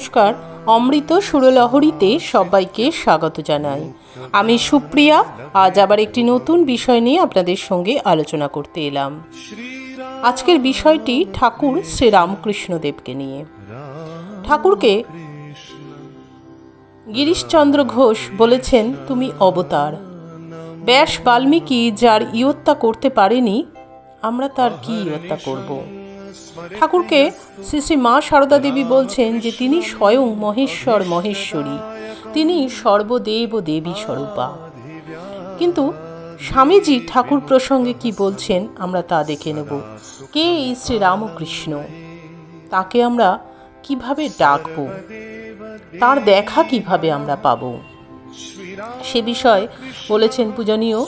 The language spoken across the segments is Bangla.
নমস্কার, অমৃত সুরলহরীতে সবাইকে স্বাগত জানাই। আমি সুপ্রিয়া, আজ আবার একটি নতুন বিষয় নিয়ে আপনাদের সঙ্গে আলোচনা করতে এলাম। আজকের বিষয়টি ঠাকুর শ্রীরামকৃষ্ণদেবকে নিয়ে। ঠাকুরকে গিরিশচন্দ্র ঘোষ বলেছেন, তুমি অবতার। ব্যাস বাল্মীকি যার ইয়ত্তা করতে পারেনি, আমরা তার কি ইয়ত্তা করব? ঠাকুরকে শ্রী শ্রী মা সারদা দেবী বলছেন যে তিনি স্বয়ং মহেশ্বর মহেশ্বরী। তিনি সর্বদেব দেবী স্বরূপা। কিন্তু স্বামীজি ঠাকুর প্রসঙ্গে কি বলছেন আমরা তা দেখে নেব। কে এই শ্রী রামকৃষ্ণ? তাকে আমরা কীভাবে ডাকব? তার দেখা কীভাবে আমরা পাব? সে বিষয়ে বলেছেন পূজনীয়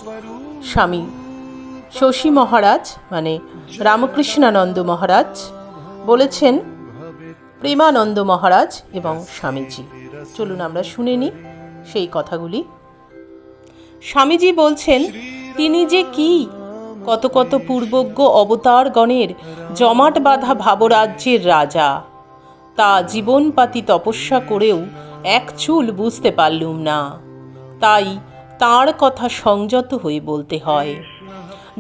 স্বামী। শশী মহারাজ মানে রামকৃষ্ণানন্দ মহারাজ বলেছেন, প্রেমানন্দ মহারাজ এবং স্বামীজি। চলুন আমরা শুনে নিই সেই কথাগুলি। স্বামীজি বলছেন, তিনি যে কি? কত কত পূর্বজ্ঞ অবতারগণের জমাট বাঁধা ভাবরাজ্যের রাজা। তা জীবনপাতি তপস্যা করেও এক চুল বুঝতে পারলুম না। তাই তার কথা সংযত হয়ে বলতে হয়।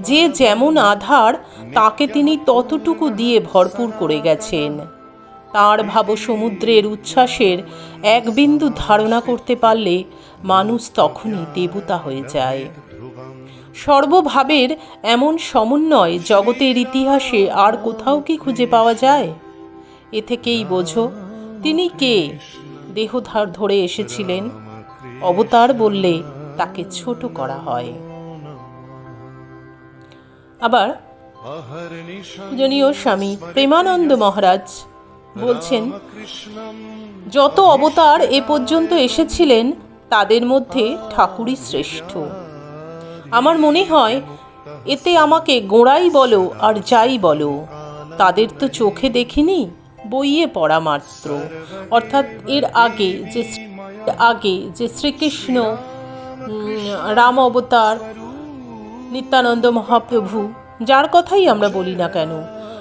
যে যেমন আধার, তাকে তিনি ততটুকু দিয়ে ভরপুর করে গেছেন। তাঁর ভাব সমুদ্রের উচ্ছ্বাসের এক বিন্দু ধারণা করতে পারলে মানুষ তখনই দেবতা হয়ে যায়। সর্বভাবের এমন সমন্বয় জগতের ইতিহাসে আর কোথাও কি খুঁজে পাওয়া যায়? এ থেকেই বোঝো, তিনি কে? দেহধার ধরে এসেছিলেন। অবতার বললে তাকে ছোট করা হয়। আবার পূজনীয় স্বামী প্রেমানন্দ মহারাজ বলছেন, যত অবতার এ পর্যন্ত এসেছিলেন, তাদের মধ্যে ঠাকুরই শ্রেষ্ঠ। আমার মনে হয়, এতে আমাকে গোড়াই বলো আর যাই বলো। তাদের তো চোখে দেখিনি, বইয়ে পড়া মাত্র। অর্থাৎ এর আগে যে আগে যে শ্রীকৃষ্ণ রাম অবতার নিত্যানন্দ মহাপ্রভু, যার কথাই আমরা বলি না কেন?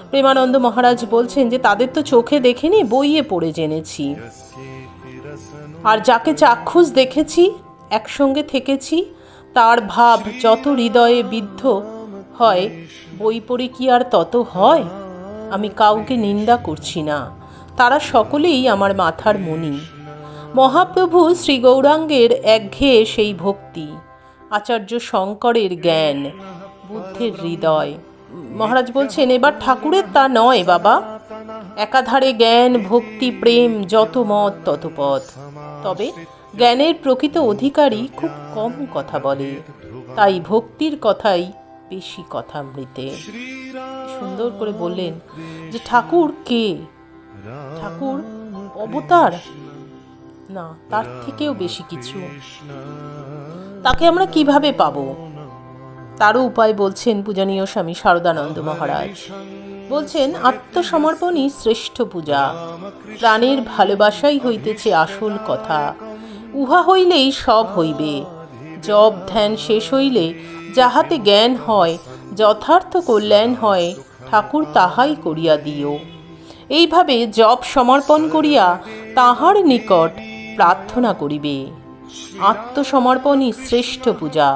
প্রেমানন্দ মহারাজ বলছেন যে তাদের তো চোখে দেখেনি, বইয়ে পড়ে জেনেছি। আর যাকে চাক্ষুষ দেখেছি, একসঙ্গে থেকেছি, তার ভাব যত হৃদয়ে বিদ্ধ হয়, বই পড়ে কি আর তত হয়? আমি কাউকে নিন্দা করছি না। তারা সকলেই আমার মাথার মনি মহাপ্রভু শ্রী গৌরাঙ্গের একঘেয়ে সেই ভক্তি। আচার্য শঙ্করের জ্ঞান, বুদ্ধের হৃদয়। মহারাজ বলছেন, এবার ঠাকুরের তা নয়, বাবা। একাধারে জ্ঞান, ভক্তি, প্রেম, যত মত, তত পথ। তবে জ্ঞানের প্রকৃত অধিকারী খুব কম কথা বলে। তাই ভক্তির কথাই বেশি কথা মৃতে। সুন্দর করে বললেন যে, ঠাকুর কে? ঠাকুর অবতার? না, তার থেকেও বেশি কিছু। তাকে আমরা কীভাবে পাবো? তারও উপায় বলছেন পূজনীয় স্বামী শারদানন্দ মহারাজ। বলছেন, আত্মসমর্পণই শ্রেষ্ঠ পূজা। প্রাণের ভালোবাসাই হইতেছে আসল কথা। উহা হইলেই সব হইবে। জব ধ্যান শেষ হইলে যাহাতে জ্ঞান হয়, যথার্থ কল্যাণ হয়, ঠাকুর তাহাই করিয়া দিও। এইভাবে জব সমর্পণ করিয়া তাহার নিকট প্রার্থনা করিবে। আত্মসমর্পণই শ্রেষ্ঠ পূজা।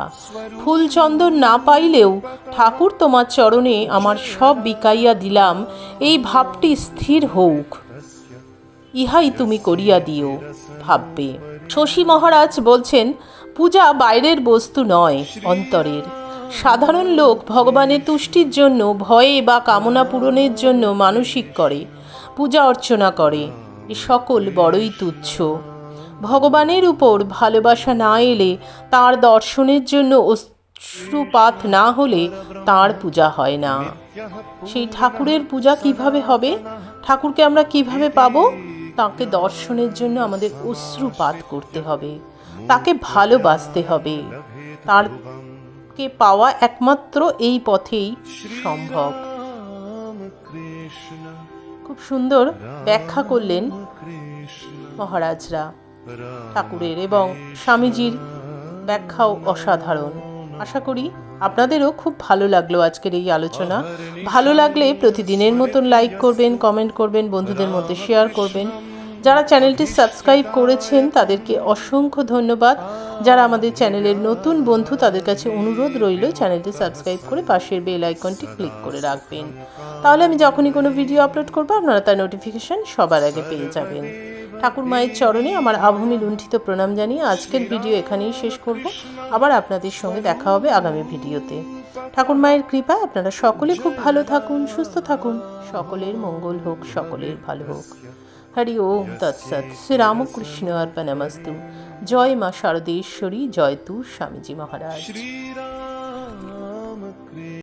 ফুলচন্দন না পাইলেও ঠাকুর তোমার চরণে আমার সব বিকাইয়া দিলাম, এই ভাবটি স্থির হউক। ইহাই তুমি করিয়া দিও, ভাববে। শশী মহারাজ বলছেন, পূজা বাইরের বস্তু নয়, অন্তরের। সাধারণ লোক ভগবানের তুষ্টির জন্য ভয়ে বা কামনা পূরণের জন্য মানসিক করে, পূজা অর্চনা করে। এ সকল বড়ই তুচ্ছ। ভগবানের উপর ভালোবাসা না এলে, তার দর্শনের জন্য অশ্রুপাত না হলে তার পূজা হয় না। সেই ঠাকুরের পূজা কীভাবে হবে? ঠাকুরকে আমরা কীভাবে পাবো? তাকে দর্শনের জন্য আমাদের অশ্রুপাত করতে হবে। তাকে ভালোবাসতে হবে। তারকে পাওয়া একমাত্র এই পথেই সম্ভব। খুব সুন্দর ব্যাখ্যা করলেন মহারাজরা। ঠাকুরের এবং স্বামীজির ব্যাখ্যাও অসাধারণ। আশা করি আপনাদেরও খুব ভালো লাগল আজকের এই আলোচনা। ভালো লাগলে প্রতিদিনের মতন লাইক করবেন, কমেন্ট করবেন, বন্ধুদের মধ্যে শেয়ার করবেন। যারা চ্যানেলটি সাবস্ক্রাইব করেছেন, তাদেরকে অসংখ্য ধন্যবাদ। যারা আমাদের চ্যানেলের নতুন বন্ধু, তাদের কাছে অনুরোধ রইল চ্যানেলটি সাবস্ক্রাইব করে পাশের বেল আইকনটি ক্লিক করে রাখবেন। তাহলে আমি যখনই কোনো ভিডিও আপলোড করব, আপনারা তার নোটিফিকেশন সবার আগে পেয়ে যাবেন। ঠাকুর মায়ের চরণে আমার আভূমি লুণ্ঠিত প্রণাম জানিয়ে আজকের ভিডিও এখানেই শেষ করব। আবার আপনাদের সঙ্গে দেখা হবে আগামী ভিডিওতে। ঠাকুর মায়ের কৃপায় আপনারা সকলে খুব ভালো থাকুন, সুস্থ থাকুন। সকলের মঙ্গল হোক, সকলের ভালো হোক। হরি ওম তৎসৎ শ্রীরামকৃষ্ণ অর্পণমস্তু জয় মা শারদেশ্বরী, জয় তু স্বামীজি মহারাজ।